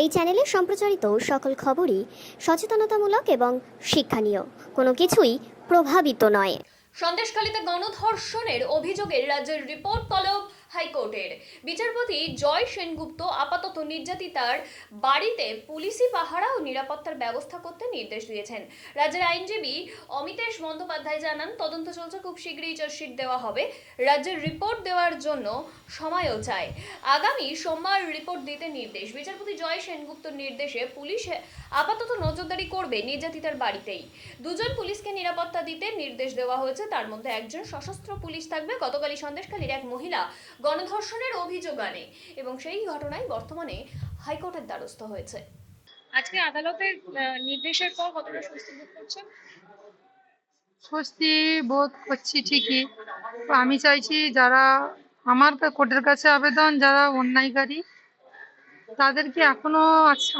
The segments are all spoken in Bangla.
এই চ্যানেলে সম্প্রচারিত সকল খবরই সচেতনতামূলক এবং শিক্ষণীয়। কোনো কিছুই প্রভাবিত নয়। সন্দেশখালীতে গণধর্ষণের অভিযোগে রাজ্যের রিপোর্ট তলব হাইকোর্টের। বিচারপতি জয় সেনগুপ্ত আপাতত নির্যাতিতার বাড়িতে পুলিশি পাহারা ও নিরাপত্তার ব্যবস্থা করতে নির্দেশ দিয়েছেন। রাজ্যের আইনজীবী অমিতেশ বন্দ্যোপাধ্যায় জানান, তদন্ত চলছে, খুব শীঘ্রই চার্জশিট দেওয়া হবে। রাজ্যের রিপোর্ট দেওয়ার জন্য সময়ও চায় আগামী সোমবার রিপোর্ট দিতে নির্দেশ। বিচারপতি জয় সেনগুপ্তর নির্দেশে পুলিশ আপাতত নজরদারি করবে নির্যাতিতার বাড়িতেই। দুজন পুলিশকে নিরাপত্তা দিতে নির্দেশ দেওয়া হয়েছে। তার মধ্যে একজন সশস্ত্র পুলিশ থাকবে। গতকালই সন্দেশখালীর এক মহিলা গণধর্ষণের অভিযোগ আনে এবং সেই ঘটনায় বর্তমানে হাইকোর্টের দ্বারস্থ হয়েছে। আজকে আদালতের নির্দেশের পর কতটা স্বস্তি বোধ করছেন? স্বস্তি বোধ করছি ঠিকই। আমি চাইছি যারা আমার কোর্টের কাছে আবেদন, যারা অন্যায়কারী, তাদেরকে এখনও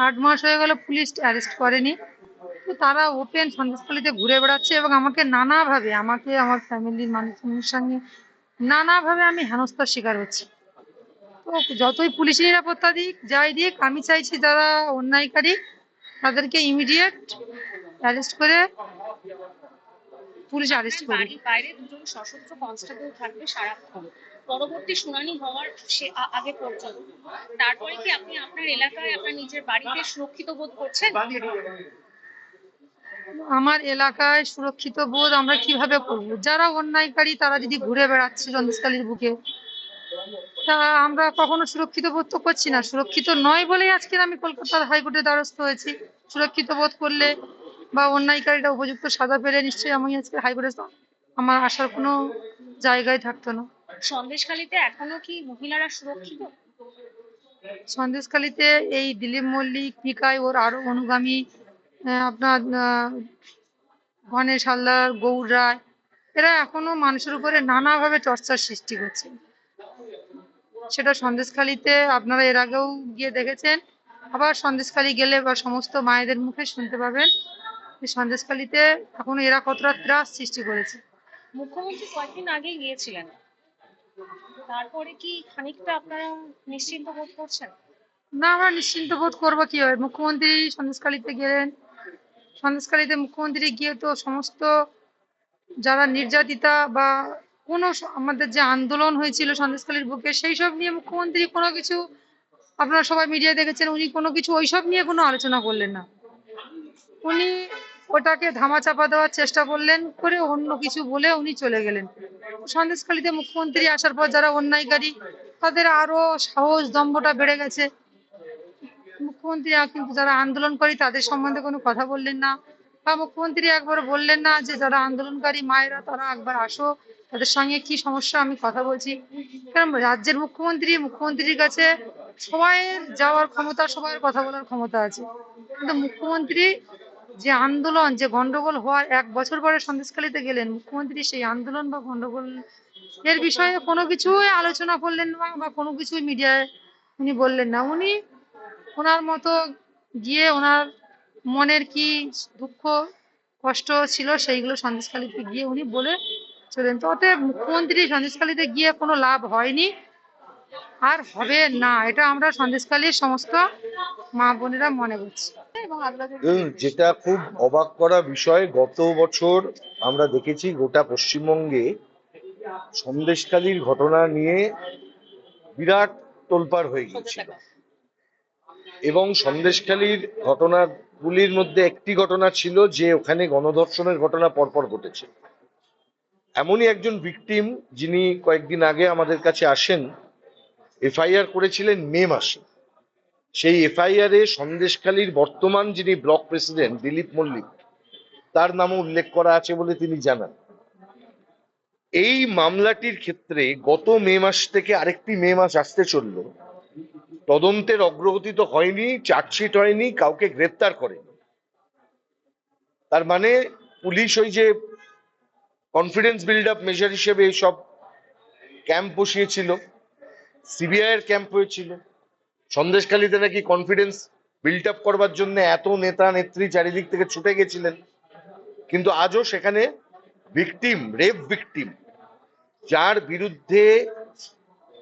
আট মাস হয়ে গেল পুলিশ অ্যারেস্ট করেনি। তো তারা ওপেন সন্দেশখালিতে ঘুরে বেড়াচ্ছে এবং আমাকে নানাভাবে, আমাকে, আমার ফ্যামিলির মানুষজনের সঙ্গে নানাভাবে আমি হেনস্থার শিকার হচ্ছি। তো যতই পুলিশ নিরাপত্তা দিক, যাই দিক, আমি চাইছি যারা অন্যায়কারী, তাদেরকে ইমিডিয়েট অ্যারেস্ট করে পুলিশ অ্যারেস্ট বাড়ির বাইরে দুজন সশস্ত্র কনস্টেবল থাকবে সারাক্ষণ পরবর্তী শুনানি হওয়ার সে আগে পর্যন্ত। তারপরে কি আপনি আপনার এলাকায় আপনার নিজের বাড়িতে সুরক্ষিত বোধ করছেন? আমার এলাকায় সুরক্ষিত বোধ আমরা কীভাবে করব? যারা অন্যায়কারী, তারা যদি ঘুরে বেড়াচ্ছে সন্দেশকালীর বুকে, তা আমরা কখনো সুরক্ষিত বোধ তো করছি না। সুরক্ষিত নয় বলেই আজকে আমি কলকাতার হাইকোর্টে দ্বারস্থ হয়েছি। সুরক্ষিত বোধ করলে বা অন্যায়কারীরা উপযুক্ত সাজা পেলে নিশ্চয়ই আমি আজকে হাইকোর্টে আমার আসার কোনো জায়গায় থাকতো না। সন্দেশখালীতে এখনও কি মহিলারা সুরক্ষিত? সন্দেশখালিতে এই দিলীপ মল্লিক পিকাই ওর আরও অনুগামী আপনার গণেশ হালদার গৌর রায় এরা এখনও মানুষের উপরে নানাভাবে চর্চার সৃষ্টি করছে। সেটা সন্দেশখালিতে আপনারা এর আগেও গিয়ে দেখেছেন আবার সন্দেশখালি গেলে বা সমস্ত মায়েদের মুখে শুনতে পাবেন সন্দেশখালিতে এখনও এরা কতটা ত্রাস সৃষ্টি করেছে। মুখ্যমন্ত্রী কয়েকদিন আগে গিয়েছিলেন। তারপরে কি খানিকটা আপনারা নিশ্চিন্ত বোধ করছেন? না, আমরা নিশ্চিন্ত বোধ করব কি হয় মুখ্যমন্ত্রী সন্দেশখালিতে গেলেন। সন্দেশখালিতে মুখ্যমন্ত্রী গিয়ে তো সমস্ত যারা নির্যাতিতা বা কোনো আমাদের যে আন্দোলন হয়েছিল সন্দেশকালীর বুকে, সেই সব নিয়ে মুখ্যমন্ত্রী কোনো কিছু আপনারা সবাই মিডিয়া দেখেছেন, উনি কোনো কিছু ওইসব নিয়ে কোনো আলোচনা করলেন না। উনি ওটাকে ধামাচাপা দেওয়ার চেষ্টা করলেন, করে অন্য কিছু বলে উনি চলে গেলেন। সন্দেশখালিতে মুখ্যমন্ত্রী আসার পর যারা অন্যায়কারী, তাদের আরও সাহস, দম্ভটা বেড়ে গেছে। মুখ্যমন্ত্রী কিন্তু যারা আন্দোলনকারী, তাদের সম্বন্ধে কোনো কথা বললেন না। বা মুখ্যমন্ত্রী একবার বললেন না যে, যারা আন্দোলনকারী, মায়েরা, তারা একবার আসো। তাদের সঙ্গে কি সমস্যা? আমি কথা বলছি। কারণ রাজ্যের মুখ্যমন্ত্রী, মুখ্যমন্ত্রীর কাছে সবাই যাওয়ার ক্ষমতা, সবাইয়ের কথা বলার ক্ষমতা আছে। কিন্তু মুখ্যমন্ত্রী যে আন্দোলন, যে গন্ডগোল হওয়ার এক বছর পরে সন্দেশখালিতে গেলেন মুখ্যমন্ত্রী, সেই আন্দোলন বা গন্ডগোল এর বিষয়ে কোনো কিছুই আলোচনা করলেন না বা কোনো কিছুই মিডিয়ায় উনি বললেন না। উনি ওনার মতো গিয়ে ওনার মনের কি দুঃখ, কষ্ট ছিল সেইগুলো সন্দেশখালিতে গিয়ে উনি বলে চলেন। তো অতএব মুখ্যমন্ত্রী সন্দেশখালিতে গিয়ে কোনো লাভ হয়নি। আর হবে না, এটা আমরা সন্দেশখালির সমস্ত মা বোনেরা মনে করছি। যেটা খুব অবাক করা বিষয়, গত বছর আমরা দেখেছি গোটা পশ্চিমবঙ্গে সন্দেশকালীর ঘটনা নিয়ে বিরাট তোলপাড় হয়ে গিয়েছিল। এবং সন্দেশখালীর ঘটনাগুলির মধ্যে একটি ঘটনা ছিল যে ওখানে গণধর্ষণের ঘটনা পরপর ঘটেছে। এমনই একজন ভিকটিম যিনি কয়েকদিন আগে আমাদের কাছে আসেন এফআইআর করেছিলেন মে মাসে। সেই এফআইআর সন্দেশখালীর বর্তমান যিনি ব্লক প্রেসিডেন্ট দিলীপ মল্লিক, তার নামও উল্লেখ করা আছে বলে তিনি জানান। এই মামলাটির ক্ষেত্রে গত মে মাস থেকে আরেকটি মে মাস আসতে চলল। তদন্তের অগ্রগতি তো হয়নি, চার্জশিট হয়নি, কাউকে গ্রেপ্তার করেনি। তার মানে পুলিশ ওই যে কনফিডেন্স বিল্ড আপ মেজার হিসেবে সব ক্যাম্প বসিয়েছিল। সিবিআই এর ক্যাম্প হয়েছিল। সন্দেশখালীতে নাকি কনফিডেন্স বিল্ড আপ করবার জন্য এত নেতা নেত্রী চারিদিক থেকে ছুটে গেছিলেন। কিন্তু আজও সেখানে ভিকটিম রেপ ভিকটিম যার বিরুদ্ধে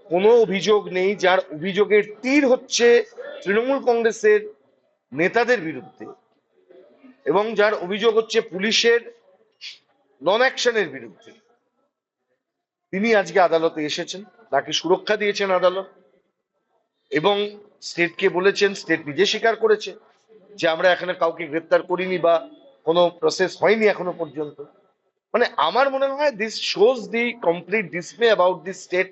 কোনো অভিযোগ নেই, যার অভিযোগের তীর হচ্ছে তৃণমূল কংগ্রেসের নেতাদের বিরুদ্ধে এবং যার অভিযোগ হচ্ছে পুলিশের নন অ্যাকশনের বিরুদ্ধে। তিনি আজকে আদালতে এসেছেন, তাকে সুরক্ষা দিয়েছেন আদালত এবং স্টেটকে বলেছেন স্টেট নিজে স্বীকার করেছে যে আমরা এখানে কাউকে গ্রেপ্তার করিনি বা কোনো প্রসেস হয়নি এখনও পর্যন্ত। মানে আমার মনে হয় this shows the complete display about the state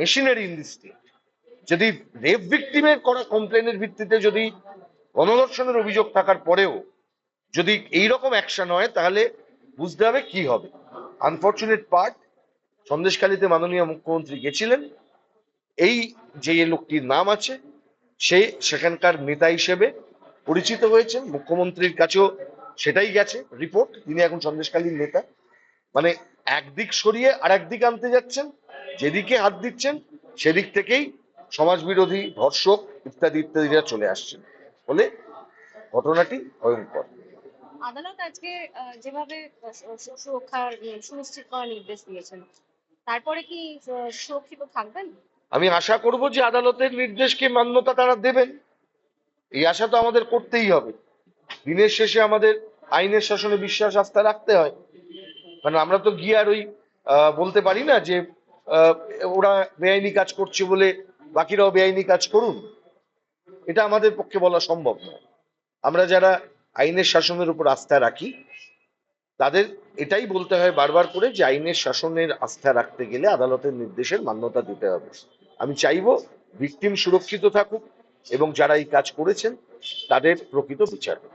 machinery in the state যদি রেপ ভিক্টিমের করা কমপ্লেনের ভিত্তিতে যদি গণধর্ষণের অভিযোগ থাকার পরেও যদি এই রকম অ্যাকশন হয়, তাহলে বুঝতে হবে কি হবে। আনফর্চুনেট পার্ট সন্দেশখালীতে মাননীয় মুখ্যমন্ত্রী গেছিলেন। এই যে লোকটির নাম আছে সে সেখানকার নেতা হিসেবে পরিচিত হয়েছেন। মুখ্যমন্ত্রীর কাছেও সেটাই গেছে রিপোর্ট। তিনি এখন সন্দেশখালীর নেতা। মানে একদিক সরিয়ে আর একদিক আনতে যাচ্ছেন যেদিকে হাত দিচ্ছেন সেদিক থেকেই সমাজ বিরোধী ধর্ষক ইত্যাদি ইত্যাদিরা চলে আসছেন। ফলে ঘটনাটি ভয়ঙ্কর। আদালত আজকে যেভাবে আহ, সু- সুরক্ষার সুনিশ্চিত করার নির্দেশ দিয়েছেন তারপরে কি সুরক্ষিত থাকবেন? আমি আশা করব যে আদালতের নির্দেশকে মান্যতা তারা দেবেন। এই আশা তো আমাদের করতেই হবে। দিনের শেষে আমাদের আইনের শাসনে বিশ্বাস আস্থা রাখতে হয়। কারণ আমরা তো গিয়ে আর ওই বলতে পারি না যে ওরা বেআইনি কাজ করছে বলে বাকিরাও বেআইনি কাজ করুন। এটা আমাদের পক্ষে বলা সম্ভব নয়। আমরা যারা আইনের শাসনের উপর আস্থা রাখি তাদের এটাই বলতে হয় বারবার করে যে আইনের শাসনের আস্থা রাখতে গেলে আদালতের নির্দেশের মান্যতা দিতে হবে। আমি চাইব ভিকটিম সুরক্ষিত থাকুক এবং যারা এই কাজ করেছেন, তাদের প্রকৃত বিচার হোক